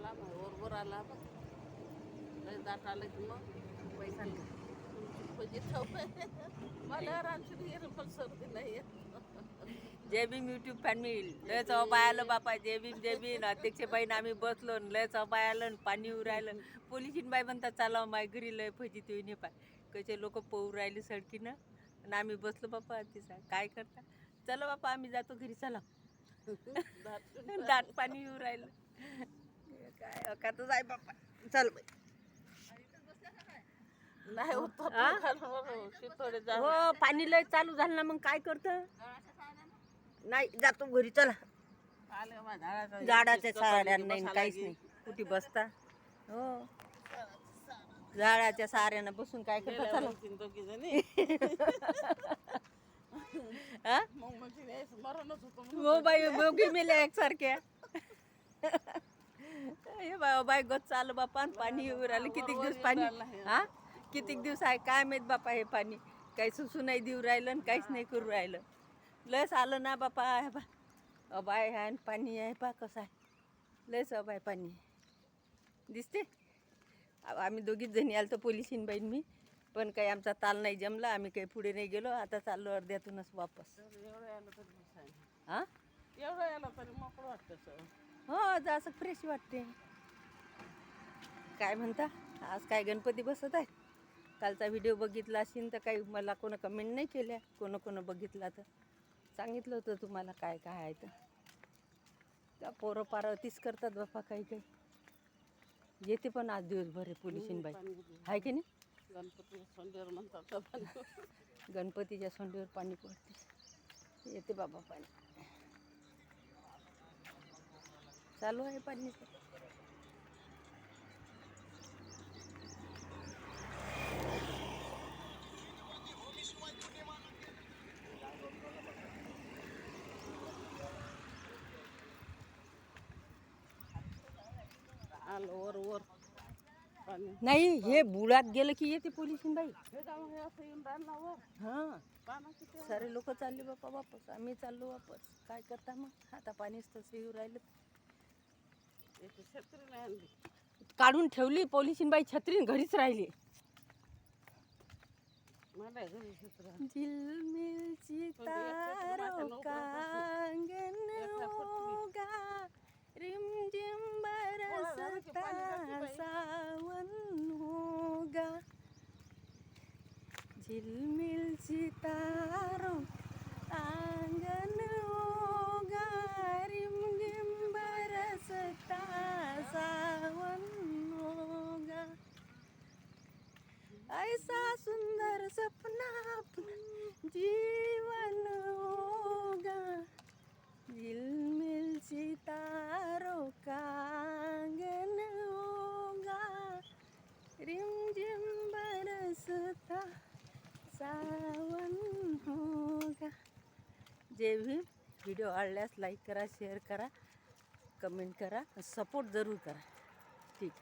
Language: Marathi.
आला मग बरोबर आला बघ. लय दाट आलं की मग पैसा फजित मला गेलं पण सर्दी नाही येत. जय भीम युट्यूब फॅमिली लय चौपाय आलं बापा. जय भीम जय भीम. अध्यक्ष बाईन आम्ही बसलो लय चौपाय आलं पाणी राहिलं. पोलिसीन बाई म्हणतात चालाव माय घरी लय फजित येऊन पाय. कसे लोक पोहू राहिले सडकीनं. आणि आम्ही बसलो बापा तिचा काय करता? चला बापा आम्ही जातो घरी. चला. दाट पाणी येऊ राहिलं. काय अकातच आहे बापा चल बाई. नाही होत हा? जा. हो पाणी लय चालू झालं ना मग काय करतं? नाही जातो घरी चला. झाडाच्या साऱ्या नाही काहीच. नाही. कुठे बसता? हो. झाडाच्या साऱ्यानं बसून काय करता? चला. हा? मग म्हणजे. हो दोघी मेल्या एकसारख्या. हे बाबा बाई गच चालू बापा आणि पाणी येऊ राहिलं. कितीक दिवस पाणी? हा? कितीक दिवस आहे? काय माहीत बापा हे पाणी? काही सुसू नाही देऊ राहिलं आणि काहीच नाही करू राहिलं. लस आलं ना बापा हे बा. अबाय आहे आणि पाणी आहे पा कसं आहे. लयच अबाय पाणी. आहे दिसते आम्ही दोघीच जणी आलो तर पोलिसीन बाईन मी. पण काही आमचा ताल नाही जमला आम्ही काही पुढे नाही गेलो. आता चाललो अर्ध्यातूनच वापस. आहे. हां? एवढं आलं तरी मोकळं वाटतं. हो जसं फ्रेश वाटते काय म्हणता? आज काय गणपती बसत आहे? कालचा व्हिडिओ बघितला असेल तर काही मला कोण कमेंट नाही केल्या. कोण कोण बघितला तर. सांगितलं होतं तुम्हाला काय काय आहे तर. त्या पोरं पारं तीच करतात बापा काही काही. येते पण आज दिवसभर आहे पोलिसीन बाई? आहे की नाही? गणपती सोंडेवर म्हणतात. गणपतीच्या सोंडीवर पाणी पडते येते बाबा पाणी. चालू आहे पाणी. आलं वर वर. नाही हे बुडात गेलं की येते पोलिसीन बाई. हे? सारे लोक चालले बापा वापस. आम्ही चाललो वापस. काय करता मग? आता पाणीच तसं येऊ राहिलं याची छत्री नाही आणली काढून ठेवली पोलिसीन बाई छत्रीन घरीच राहिली. मला घरी छत्री. आहे. झिलमिल सितारों का आंगन होगा. रिमझिम बरसता सावन होगा. झिलमिल सितारों आंगन अपना अपना जीवन होगा। दिल मिल सितारों का आंगन होगा। रिमझिम बरसता सावन होगा। जे भीम व्हिडिओ आवडल्यास लाईक करा शेअर करा कमेंट करा सपोर्ट जरूर करा. ठीक.